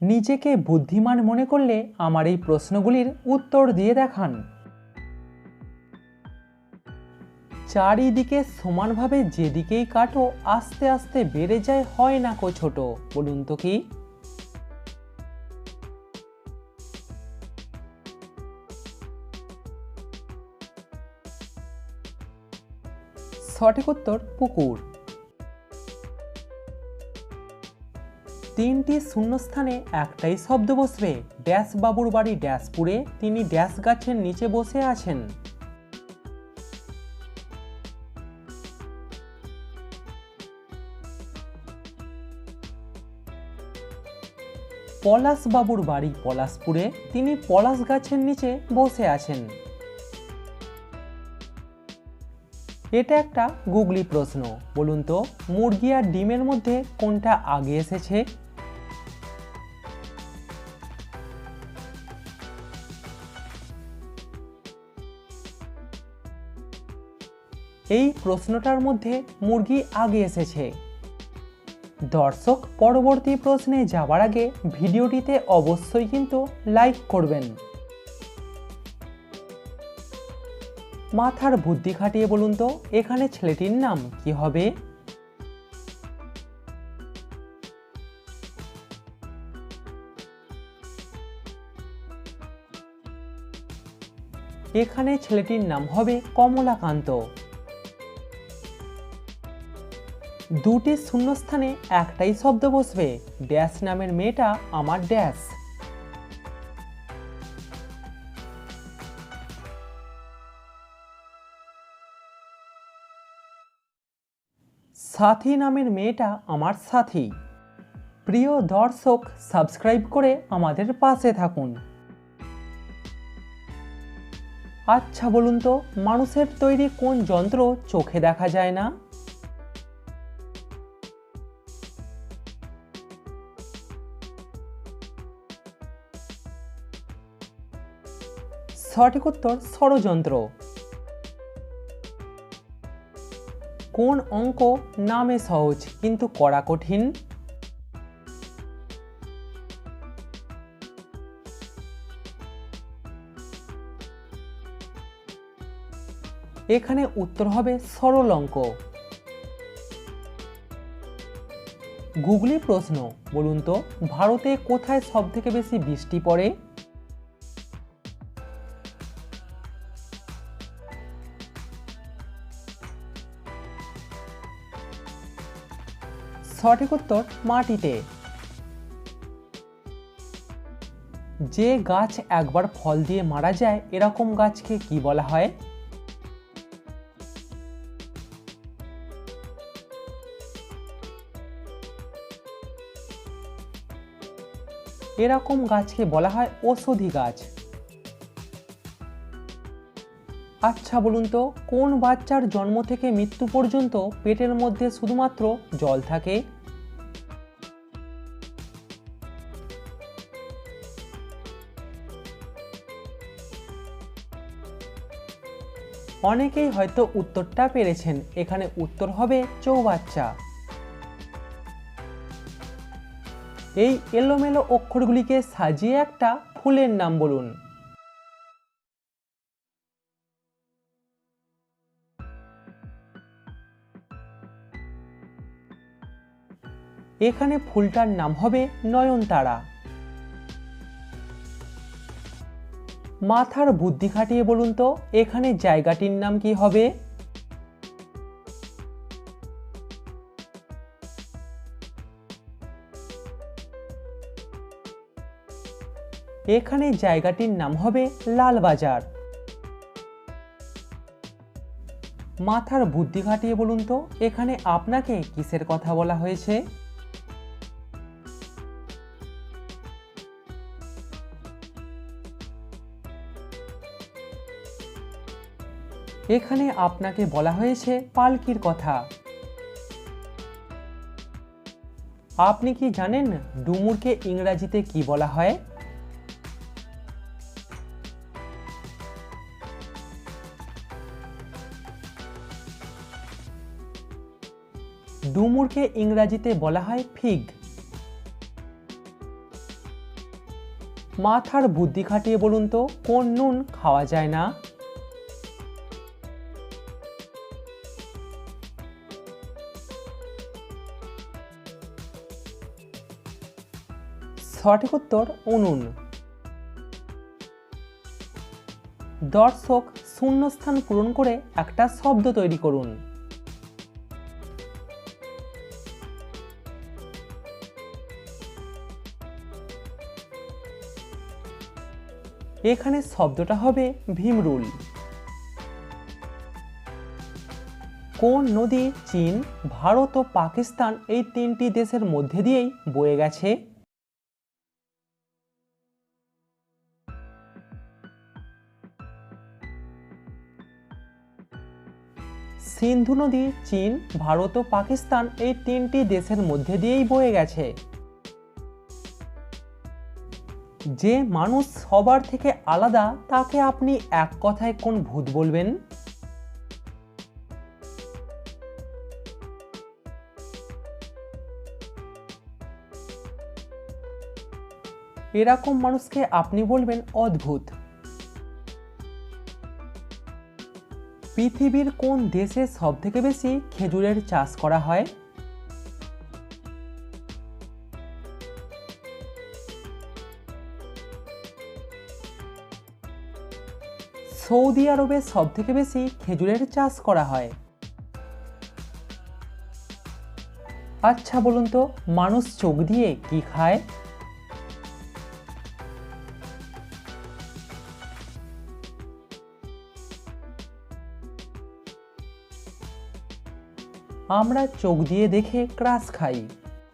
নিজেকে বুদ্ধিমান মনে করলে আমার এই প্রশ্নগুলির উত্তর দিয়ে দেখান। চারিদিকে সমানভাবে যেদিকেই কাটো, আস্তে আস্তে বেড়ে যায়, হয় না কো ছোট, বলুন তো কি? সঠিক উত্তর পুকুর। তিনটি শূন্যস্থানে একটাই শব্দ বসবে। ড্যাশ বাবুর বাড়ি ড্যাশপুরে তিনি ড্যাশ গাছের নিচে বসে আছেন। পলাশ বাবুর বাড়ি পলাশপুরে তিনি পলাশ গাছের নিচে বসে আছেন। এটা একটা গুগলি প্রশ্ন। বলুন তো, মুরগি আর ডিমের মধ্যে কোনটা আগে এসেছে? এই প্রশ্নটার মধ্যে মুরগি আগে এসেছে। দর্শক পরবর্তী প্রশ্নে যাওয়ার আগে ভিডিওটিতে অবশ্যই কিন্তু লাইক করবেন। মাথার বুদ্ধি খাটিয়ে বলুন তো, এখানে ছেলেটির নাম কি হবে? এখানে ছেলেটির নাম হবে কমলাকান্ত। দুটি শূন্যস্থানে একটাই শব্দ বসবে। ড্যাশ নামের মেয়েটা আমার ড্যাশ। সাথী নামের মেয়েটা আমার সাথী। প্রিয় দর্শক, সাবস্ক্রাইব করে আমাদের পাশে থাকুন। আচ্ছা বলুন তো, মানুষের তৈরি কোন যন্ত্র চোখে দেখা যায় না? সঠিক উত্তর ষড়যন্ত্র। কোন অঙ্ক নামে সহজ, কিন্তু করা কঠিন? এখানে উত্তর হবে সরল অঙ্ক। গুগলি প্রশ্ন, বলুন তো, ভারতে কোথায় সব থেকে বেশি বৃষ্টি পড়ে? সঠিক উত্তর মাটিতে। যে গাছ একবার ফল দিয়ে মারা যায়, এরকম গাছকে কি বলা হয়? এরকম গাছকে বলা হয় ঔষধি গাছ। আচ্ছা বলুন তো, কোন বাচ্চার জন্ম থেকে মৃত্যু পর্যন্ত পেটের মধ্যে শুধুমাত্র জল থাকে? অনেকেই হয়তো উত্তরটা পেরেছেন। এখানে উত্তর হবে চৌবাচ্চা। এই এলোমেলো অক্ষরগুলিকে সাজিয়ে একটা ফুলের নাম বলুন। এখানে ফুলটার নাম হবে নয়নতারা। মাথার বুদ্ধি খাটিয়ে বলুন তো, এখানে জায়গাটির নাম কি হবে? এখানে জায়গাটির নাম হবে লালবাজার। মাথার বুদ্ধি খাটিয়ে বলুন তো, এখানে আপনাকে কিসের কথা বলা হয়েছে? এখানে আপনাকে বলা হয়েছে পালকির কথা। আপনি কি জানেন ডুমুরকে ইংরাজিতে কি বলা হয়? ডুমুরকে ইংরাজিতে বলা হয় ফিগ। মাথার বুদ্ধি খাটিয়ে বলুন তো, কোন নুন খাওয়া যায় না? সঠিক উত্তর উনুন। দর্শক, শূন্যস্থান পূরণ করে একটা শব্দ তৈরি করুন। এখানে শব্দটা হবে ভীমরুল। কোন নদী, চীন, ভারত ও পাকিস্তান এই তিনটি দেশের মধ্যে দিয়েই বয়ে গেছে? সিন্ধু নদী, চীন, ভারত ও পাকিস্তান এই তিনটি দেশের মধ্যে দিয়েই বয়ে গেছে। যে মানুষ সবার থেকে আলাদা, তাকে আপনি এক কথায় কোন ভূত বলবেন? এরকম মানুষকে আপনি বলবেন অদ্ভুত। পৃথিবীর কোন দেশে সবথেকে বেশি খেজুরের চাষ করা হয়? সৌদি আরবে সবথেকে বেশি খেজুরের চাষ করা হয়। আচ্ছা বলুন তো, মানুষ চোখ দিয়ে কি খায়? আমরা চোখ দিয়ে দেখে ক্রাশ খাই।